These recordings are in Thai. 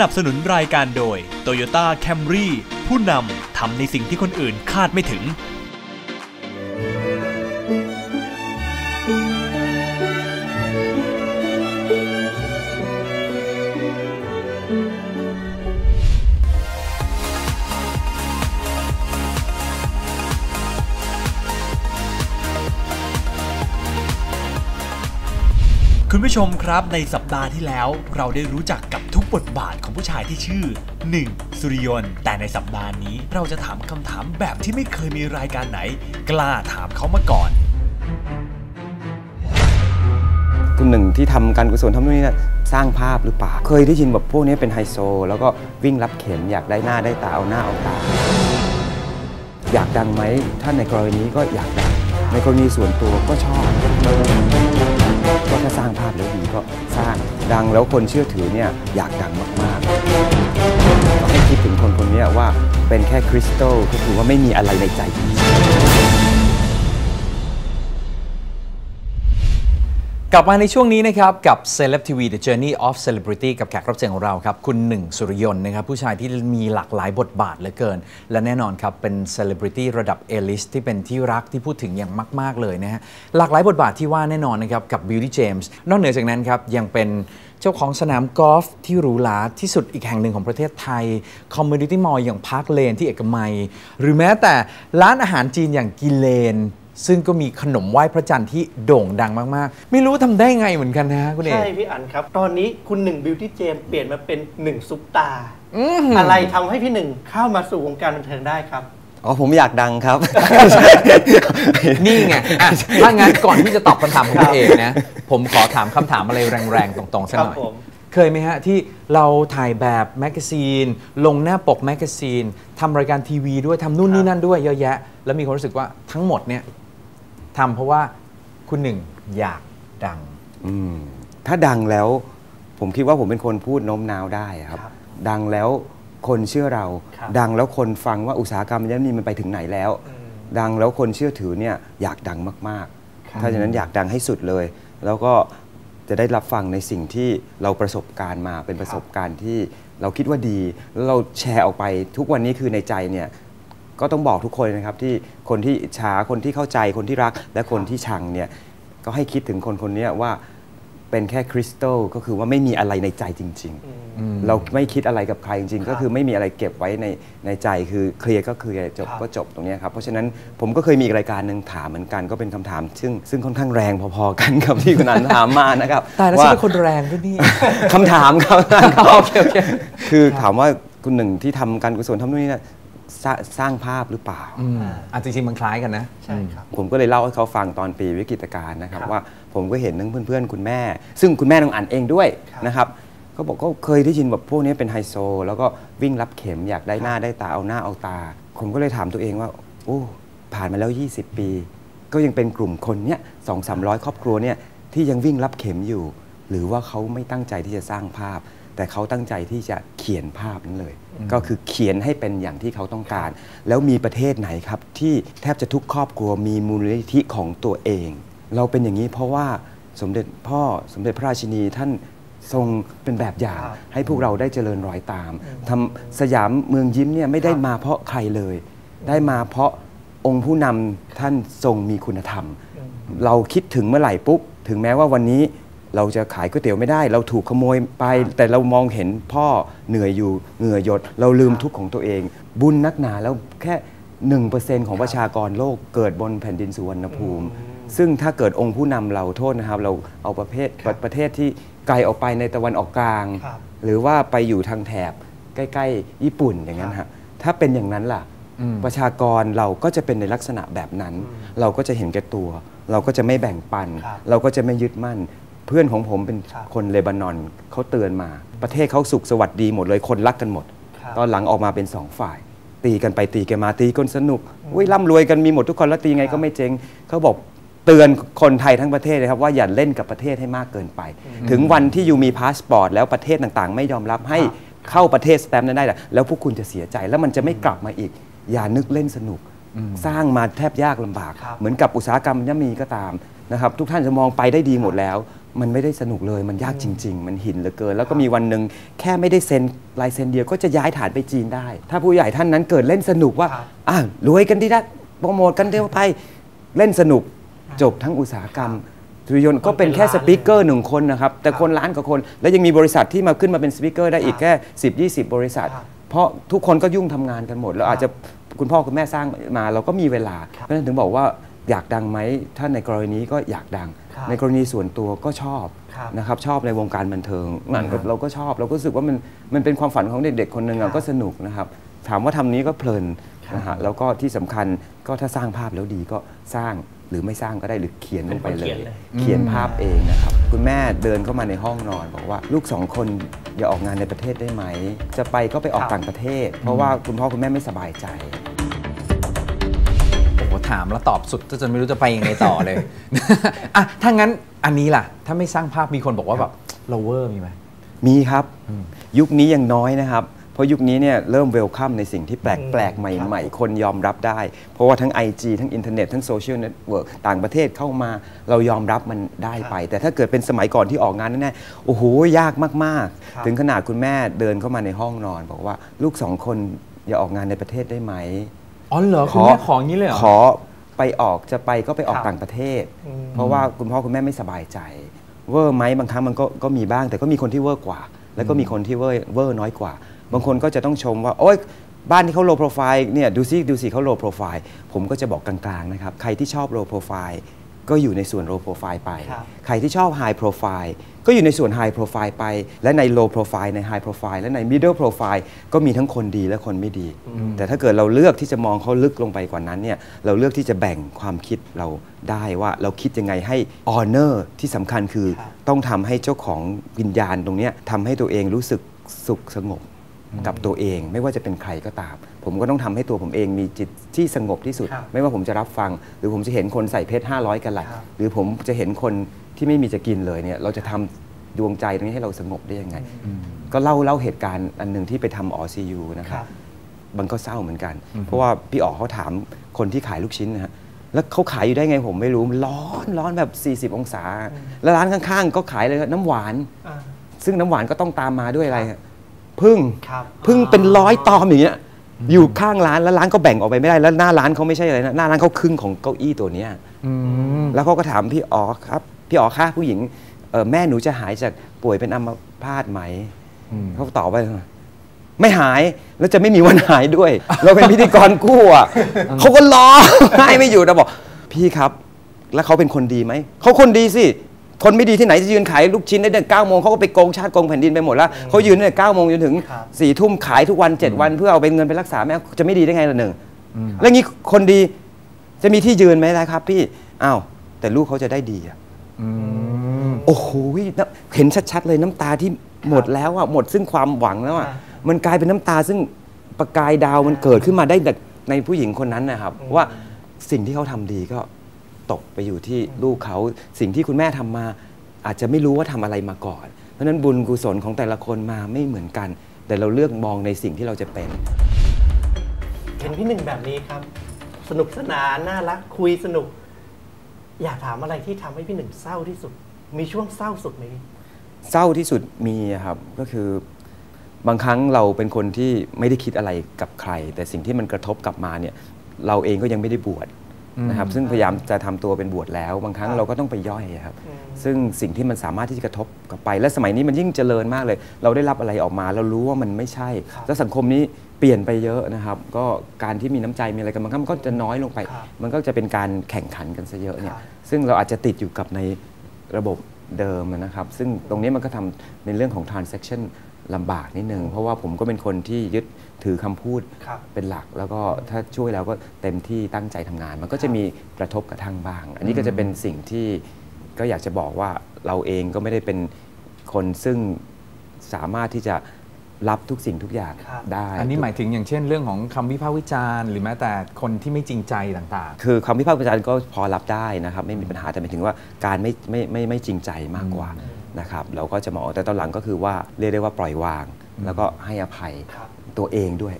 นับสนุนรายการโดย Toyota Camry ผู้นำทำในสิ่งที่คนอื่นคาดไม่ถึง ผู้ชมครับในสัปดาห์ที่แล้วเราได้รู้จักกับทุกบทบาทของผู้ชายที่ชื่อ 1. สุริยนต์แต่ในสัปดาห์นี้เราจะถามคำถามแบบที่ไม่เคยมีรายการไหน กล้าถามเขามาก่อนคุณหนึ่งที่ทำการกุศลทำนู่นนี่นะสร้างภาพหรือเปล่า เคยได้ยินแบบพวกนี้เป็นไฮโซ แล้วก็วิ่งรับเข็มอยากได้หน้าได้ตาเอาหน้าเอาตา อยากดังไหมถ้าในกรณีก็อยากดังในกรณีส่วนตัวก็ชอบ ก็ถ้าสร้างภาพแล้วดีก็สร้างดังแล้วคนเชื่อถือเนี่ยอยากดังมากๆให้คิดถึงคนคนนี้ว่าเป็นแค่คริสตัลก็คือว่าไม่มีอะไรในใจ กลับมาในช่วงนี้นะครับ กับ Celeb TV The Journey of Celebrity กับแขกรับเชิญของเราครับ คุณหนึ่งสุริยนต์นะครับ ผู้ชายที่มีหลากหลายบทบาทเหลือเกิน และแน่นอนครับ เป็น Celebrity ระดับ A-list ที่เป็นที่รักที่พูดถึงอย่างมาก ๆ เลยนะฮะ หลากหลายบทบาทที่ว่าแน่นอนนะครับ กับ Beauty James นอกเหนือจากนั้นครับ ยังเป็นเจ้าของสนามกอล์ฟที่หรูหราที่สุดอีกแห่งหนึ่งของประเทศไทยคอมมูนิตี้มอลล์อย่างพาร์คเลนที่เอกมัย หรือแม้แต่ร้านอาหารจีนอย่างกิเลน ซึ่งก็มีขนมไหว้พระจันทร์ที่โด่งดังมาก ๆ ไม่รู้ทำได้ไงเหมือนกันนะฮะคุณเอก ใช่พี่อันครับ ตอนนี้คุณหนึ่งบิวตี้เจมเปลี่ยนมาเป็นหนึ่งซุปตาร์อะไรทำให้พี่หนึ่งเข้ามาสู่วงการบันเทิงได้ครับ อ๋อผมอยากดังครับ นี่ไงอะถ้างั้นก่อนที่จะตอบคำถามของคุณเอกนะ ผมขอถามคำถามอะไรแรง ๆ ตรงๆสักหน่อย ครับผม เคยไหมฮะ ที่เราถ่ายแบบแมกกาซีน ลงหน้าปกแมกกาซีนทำรายการทีวีด้วยทำนู่นนี่นั่นด้วยเยอะแยะ แล้วมีความรู้สึกว่าทั้งหมดเนี่ย ทำเพราะว่าคุณหนึ่งอยากดัง อืมถ้าดังแล้ว ผมคิดว่าผมเป็นคนพูดโน้มน้าวได้ครับ ครับดังแล้วคนเชื่อเรา ครับ ดังแล้วคนฟังว่าอุตสาหกรรมยันนี่มันไปถึงไหนแล้ว ดังแล้วคนเชื่อถือเนี่ยอยากดังมากครับๆถ้าฉะนั้นอยากดังให้สุดเลย แล้วก็จะได้รับฟังในสิ่งที่เราประสบการณ์มาเป็นประสบการณ์ที่เราคิดว่าดี แล้วเราแชร์ออกไปทุกวันนี้คือในใจเนี่ย ก็ต้องบอกทุกคนนะครับที่คนที่อิจฉาคนที่เข้าใจคนที่รัก และคนที่ชังเนี่ยก็ให้คิดถึงคนคนนี้ว่าเป็นแค่คริสตัลก็คือว่าไม่มีอะไรในใจจริง ๆ เราไม่คิดอะไรกับใครจริง ๆ ก็คือไม่มีอะไรเก็บไว้ในในใจคือเคลียร์ก็คือจบครับก็จบตรงเนี้ยครับ เพราะฉะนั้นผมก็เคยมีอีกรายการหนึ่งถามเหมือนกันก็เป็นคำถาม ซึ่งซึ่งค่อนข้างแรงพอๆกันกับที่คุณอันถามมานะครับตายแล้วฉันเป็นคนแรงด้วยนี่คำถามครับโอเคโอเคคือถามว่าคุณหนึ่งที่ทำการกุศลทำนู่นนี่นะ สร้างสร้างภาพหรือเปล่าอืมอะจริงๆมันคล้ายกันนะ ใช่ครับ ผมก็เลยเล่าให้เขาฟังตอนปีวิกฤตการณ์นะครับครับว่าผมก็เห็นทั้งเพื่อนๆ คุณแม่ ซึ่งคุณแม่น้องอันเองด้วยครับ นะครับเขาบอกก็เคยได้ยินแบบพวกนี้เป็นไฮโซ แล้วก็วิ่งรับเข็มอยากได้หน้าได้ตาเอาหน้าเอาตา ผมก็เลยถามตัวเองว่า โอ้ผ่านมาแล้ว 20 ปี ก็ยังเป็นกลุ่มคนเนี้ยสองสามร้อยครอบครัวเนี่ยที่ยังวิ่งรับเข็มอยู่ หรือว่าเขาไม่ตั้งใจที่จะสร้างภาพ แต่เขาตั้งใจที่จะเขียนภาพนั้นเลย ก็คือเขียนให้เป็นอย่างที่เขาต้องการ แล้วมีประเทศไหนครับ ที่แทบจะทุกครอบครัวมีมูลนิธิของตัวเอง เราเป็นอย่างนี้เพราะว่าสมเด็จพ่อสมเด็จพระราชินีท่านทรงเป็นแบบอย่างครับให้พวกเราได้เจริญรอยตามทำสยามเมืองยิ้มเนี่ยไม่ได้มาเพราะใครเลย ได้มาเพราะองค์ผู้นำท่านทรงมีคุณธรรม เราคิดถึงเมื่อไหร่ปุ๊บถึงแม้ว่าวันนี้ เราจะขายก๋วยเตี๋ยวไม่ได้ เราถูกขโมยไป แต่เรามองเห็นพ่อเหนื่อยอยู่เหงื่อหยด เราลืมทุกข์ของตัวเอง บุญนักหนาแล้วแค่หนึ่งเปอร์เซ็นของประชากรโลกเกิดบนแผ่นดินสุวรรณภูมิ ซึ่งถ้าเกิดองค์ผู้นำเราโทษนะครับ เราเอาประเภทประประเทศที่ไกลออกไปในตะวันออกกลางครับหรือว่าไปอยู่ทางแถบใกล้ๆ ญี่ปุ่นอย่างนั้นฮะถ้าเป็นอย่างนั้นล่ะประชากรเราก็จะเป็นในลักษณะแบบนั้น เราก็จะเห็นแก่ตัว เราก็จะไม่แบ่งปันครับเราก็จะไม่ยึดมั่น เพื่อนของผมเป็นครับคนเลบานอนเขาเตือนมา ประเทศเขาสุขสวัสดีหมดเลยคนรักกันหมดครับตอนหลังออกมาเป็นสองฝ่าย ตีกันไปตีกันมาตีกันสนุกอุ้ยร่ำรวยกันมีหมดทุกคนแล้วตีไงก็ไม่เจ๊งเขาบอกเตือนคนไทยทั้งประเทศเลยครับว่าอย่าเล่นกับประเทศให้มากเกินไป ถึงวันที่อยู่มีพาสปอร์ตแล้วประเทศต่างๆ ไม่ยอมรับให้ครับเข้าประเทศสแตมป์นั้นได้แหละแล้วพวกคุณจะเสียใจแล้วมันจะไม่กลับมาอีก อย่านึกเล่นสนุก สร้างมาแทบยากลำบากครับเหมือนกับอุตสาหกรรมย่ามีก็ตามนะครับทุกท่านจะมองไปได้ดีหมดแล้ว มันไม่ได้สนุกเลยมันยากจริง ๆ มันหินเหลือเกิน แล้วก็มีวันหนึ่งแค่ไม่ได้เซ็นลายเซ็นเดียวก็จะย้ายฐานไปจีนได้ ถ้าผู้ใหญ่ท่านนั้นเกิดเล่นสนุกว่าครับอะรวยกันดีนะโปรโมทกันเดียวไปเล่นสนุกจบทั้งอุตสาหกรรมสุริยนต์ก็เป็นแค่สปีกเกอร์หนึ่งคนนะครับ แต่คนล้านกว่าคน แล้วยังมีบริษัทที่มาขึ้นมาเป็นสปีกเกอร์ได้อีกแค่ 10 20 บริษัทครับเพราะทุกคนก็ยุ่งทำงานกันหมด แล้วอาจจะ คุณพ่อคุณแม่สร้างมาเราก็มีเวลาครับเพราะฉะนั้นถึงบอกว่าอยากดังไหมถ้าในกรณีนี้ก็อยากดังครับในกรณีส่วนตัวก็ชอบครับนะครับชอบในวงการบันเทิงนั่นก็เราก็ชอบเราก็รู้สึกว่ามันมันเป็นความฝันของเด็กๆคนหนึ่งครัอะบก็สนุกนะครับถามว่าทำนี้ก็เพลินครับนะฮะแล้วก็ที่สำคัญก็ถ้าสร้างภาพแล้วดีก็สร้างหรือไม่สร้างก็ได้หรือเขียนลงไปเลเป็นคนเขียยนเลยเขียนภาพเองนะครับ คุณแม่เดินเข้ามาในห้องนอน บอกว่าลูกสองคน อย่าออกงานในประเทศได้ไหม จะไปก็ไปออกครับต่างประเทศ เพราะว่าคุณพ่อคุณแม่ไม่สบายใจโอ้โหถามแล้วตอบสุดจนไม่รู้จะไปยังไงต่อเลยอะถ้างั้นอันนี้ล่ะ ถ้าไม่สร้างภาพมีคนบอกว่าแบบเราเวอร์มีไหมมีครับ ยุคนี้ยังน้อยนะครับ เพราะยุคนี้เนี่ยเริ่มเวลคัมในสิ่งที่แปลกอืมแปลกใหม่ ๆ คนยอมรับได้ เพราะว่าทั้ง IG ทั้งอินเทอร์เน็ตทั้งโซเชียลเน็ตเวิร์กต่างประเทศเข้ามาเรายอมรับมันได้ไป แต่ถ้าเกิดเป็นสมัยก่อนที่ออกงานแน่ๆโอ้โหยากมากครับๆถึงขนาดคุณแม่เดินเข้ามาในห้องนอน บอกว่าลูกสองคนอย่าออกงานในประเทศได้ไหมอ๋อเหรอคุณแม่ขออย่างนี้เลยเหรอขอไปออกจะไปก็ไปออกครับต่างประเทศอืมเพราะว่าคุณพ่อคุณแม่ไม่สบายใจ เวอร์ไหมบางครั้งมันก็ก็มีบ้าง แต่ก็มีคนที่เวอร์กว่า แล้วก็มีคนที่เวอร์เวอร์น้อยกว่า บางคนก็จะต้องชมว่า โอ๊ยบ้านที่เขาโลโปรไฟล์เนี่ยดูซิดูสิเขาโลโปรไฟล์ผมก็จะบอกกลางๆนะครับ ใครที่ชอบโลโปรไฟล์ก็อยู่ในส่วนโลโปรไฟล์ไปครับใครที่ชอบไฮโปรไฟล์ก็อยู่ในส่วนไฮโปรไฟล์ไป และในโลโปรไฟล์ในไฮโปรไฟล์และในมิดเดิลโปรไฟล์ก็มีทั้งคนดีและคนไม่ดี แต่ถ้าเกิดเราเลือกที่จะมองเขาลึกลงไปกว่านั้นเนี่ยเราเลือกที่จะแบ่งความคิดเราได้ว่าเราคิดยังไงให้ออเนอร์ที่สำคัญคือครับต้องทำให้เจ้าของวิญญาณตรงเนี้ยทำให้ตัวเองรู้สึกสุขสงบ กับตัวเอง ไม่ว่าจะเป็นใครก็ตาม ผมก็ต้องทำให้ตัวผมเองมีจิตที่สงบที่สุดครับไม่ว่าผมจะรับฟัง หรือผมจะเห็นคนใส่เพชร500 กันหลักครับหรือผมจะเห็นคนที่ไม่มีจะกินเลยเนี่ยเราจะทำดวงใจตรงนี้ให้เราสงบได้ยังไง ก็เล่าเล่าเหตุการณ์อันหนึ่งที่ไปทำ RCU นะคครัรับบมันก็เศร้าเหมือนกัน เพราะว่าพี่อ๋อเขาถามคนที่ขายลูกชิ้นนะฮะแล้วเขาขายอยู่ได้ไงผมไม่รู้มันร้อนร้อนแบบ 40 องศา แล้วร้านข้างๆ ก็ขายเลยน้ำหวานอ่าซึ่งน้ำหวานก็ต้องตามมาด้วยอะไรฮะ พึ่งครับพึ่งเป็นร้อยตอมอย่างเงี้ยอยู่ข้างร้านแล้วร้านก็แบ่งออกไปไม่ได้แล้วหน้าร้านเขาไม่ใช่อะไรนะหน้าร้านเขาครึ่งของเก้าอี้ตัวเนี้ยอืมแล้วเขาก็ถามพี่อ๋อครับ พี่อ๋อคะผู้หญิงเอ่อแม่หนูจะหายจากป่วยเป็นอัมพาตไหมอืมเขาตอบไปไม่หายแล้วจะไม่มีวันหายด้วย เราเป็นพิธีกรกู้อะเขาก็ร้องไห้ไม่อยู่นะบอก พี่ครับ แล้วเขาเป็นคนดีไหมเขาคนดีสิ คนไม่ดีที่ไหนจะยืนขายลูกชิ้นได้ตั้งเก้าโมงเขาก็ไปโกงชาติโกงแผ่นดินไปหมดแล้วเขายืนตั้งแต่เก้าโมงจนถึงครับสี่ทุ่มขายทุกวันเจ็ดวันเพื่อเอาไปเงินไปรักษาแม่จะไม่ดีได้ไงล่ะหนึ่งแล้วงี้คนดีจะมีที่ยืนไหมล่ะครับ พี่อ้าวแต่ลูกเขาจะได้ดีอะอืมโอ้โหน้ำเห็นชัดๆเลยน้ำตาที่หมดแล้วอะหมดซึ่งความหวังแล้วอะอ่ามันกลายเป็นน้ำตาซึ่งประกายดาวมันเกิดขึ้นมาได้จากในผู้หญิงคนนั้นนะครับ ว่าสิ่งที่เขาทำดีก็ ตกไปอยู่ที่ลูกเขาสิ่งที่คุณแม่ทำมา อาจจะไม่รู้ว่าทำอะไรมาก่อน เพราะฉะนั้นบุญกุศลของแต่ละคนมาไม่เหมือนกัน แต่เราเลือกมองในสิ่งที่เราจะเป็น เห็นพี่หนึ่งแบบนี้ครับ สนุกสนานน่ารักคุยสนุก อยากถามอะไรที่ทำให้พี่หนึ่งเศร้าที่สุด มีช่วงเศร้าสุดไหมพี่เศร้าที่สุดมีอะครับก็คือบางครั้งเราเป็นคนที่ไม่ได้คิดอะไรกับใคร แต่สิ่งที่มันกระทบกลับมาเนี่ยเราเองก็ยังไม่ได้บวช นะครับซึ่งพยายามจะทำตัวเป็นบวชแล้ว บางครั้งครับเราก็ต้องไปย่อยอะครับอืมซึ่งสิ่งที่มันสามารถที่จะกระทบกลับไป และสมัยนี้มันยิ่งเจริญมากเลย เราได้รับอะไรออกมา เรารู้ว่ามันไม่ใช่ครับแล้วสังคมนี้เปลี่ยนไปเยอะนะครับ ก็การที่มีน้ำใจมีอะไรกันบางครั้งมันก็จะน้อยลงไปครับมันก็จะเป็นการแข่งขันกันซะเยอะเนี่ยครับซึ่งเราอาจจะติดอยู่กับในระบบเดิมนะครับ ซึ่งตรงนี้มันก็ทำในเรื่องของ transaction ลำบากนิดนึงเพราะว่าผมก็เป็นคนที่ยึดถือคำพูดครับเป็นหลัก แล้วก็ถ้าช่วยแล้วก็เต็มที่ตั้งใจทำงาน มันก็จะมีกระทบกระทั่งบ้าง อันนี้ก็จะเป็นสิ่งที่ก็อยากจะบอกว่าเราเองก็ไม่ได้เป็นคนซึ่งสามารถที่จะรับทุกสิ่งทุกอย่างครับได้ อันนี้หมายถึงอย่างเช่นเรื่องของคำวิพากษ์วิจารณ์ หรือแม้แต่คนที่ไม่จริงใจต่างคือคำพิพากษ์วิจารณ์ก็พอรับได้นะครับ ไม่มีปัญหาแต่หมายถึงว่าการไม่ไม่ไม่ไม่จริงใจมากกว่า นะครับเราก็จะมองแต่ตอนหลังก็คือว่าเรียกได้ว่าปล่อยวาง แล้วก็ให้อภัยครับตัวเองด้วย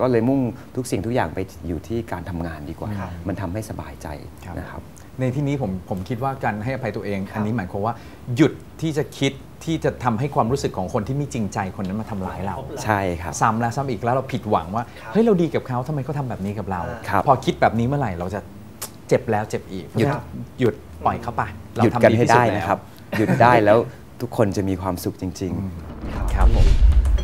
ก็เลยมุ่งทุกสิ่งทุกอย่างไปอยู่ที่การทำงานดีกว่าครับมันทำให้สบายใจครับนะครับในที่นี้ผมผมคิดว่าการให้อภัยตัวเอง อันนี้หมายความว่าหยุดที่จะคิดที่จะทำให้ความรู้สึกของคนที่ไม่จริงใจคนนั้นมาทำร้ายเรา ใช่ครับซ้ำแล้วซ้ำอีกแล้วเราผิดหวังว่าครับเฮ้ยเราดีกับเขาทำไมเขาทำแบบนี้กับเราครับพอคิดแบบนี้เมื่อไหร่เราจะเจ็บแล้วเจ็บอีกหยุดหยุดปล่อยเขาไปเราหยุดทำกันให้ที่สุได้แล้วนะครับ หยุดได้แล้วทุกคนจะมีความสุขจริงครับผม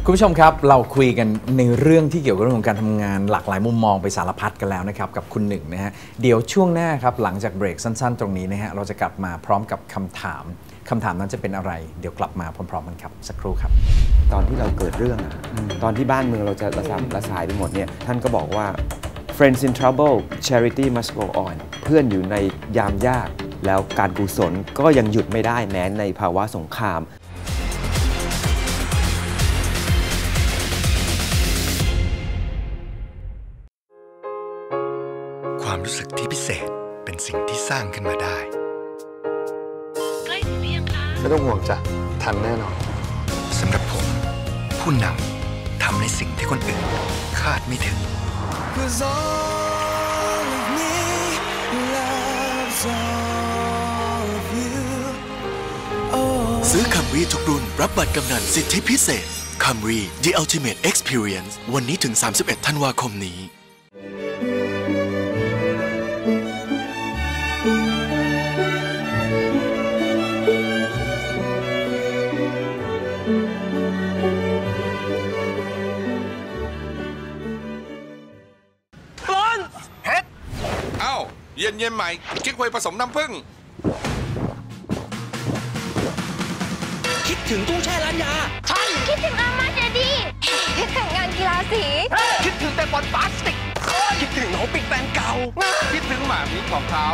คุณผู้ชมครับ เราคุยกันในเรื่องที่เกี่ยวกับเรื่องของการทำงานหลากหลายมุมมองไปสารพัดกันแล้วนะครับ กับคุณหนึ่งนะฮะเดี๋ยวช่วงหน้าครับ หลังจากเบรกสั้น ๆ ตรงนี้นะฮะเราจะกลับมาพร้อมกับคำถามคำถามนั้นจะเป็นอะไร เดี๋ยวกลับมาพร้อม ๆ กันครับ สักครู่ครับๆตอนที่เราเกิดเรื่องอะตอนที่บ้านเมืองเราจะระสำระสายไปหมดเนี่ยท่านก็บอกว่า friends in trouble charity must go on เพื่อนอยู่ในยามยาก แล้วการกุศลก็ยังหยุดไม่ได้แม้ในภาวะสงครามความรู้สึกที่พิเศษเป็นสิ่งที่สร้างขึ้นมาได้ ใกล้ถึงหรือยังคะไม่ต้องห่วงจ้ะ ทันแน่นอนสำหรับผม ผู้นำทำในสิ่งที่คนอื่นคาดไม่ถึง รีทุกรุ่น รับบัตรกำนันสิทธิพิเศษคัมรี The Ultimate Experience วันนี้ถึง 31 ธันวาคมนี้เอ้าเย็นเย็นๆใหม่กิ๊กควยผสมน้ำผึ้ง คิดถึงอาม่าเจดีคิดถึงงานกีฬาสี คิดถึงแต่บอลพลาสติก คิดถึงโหปิกแฟนเก่า คิดถึงหมามิ้นของเขา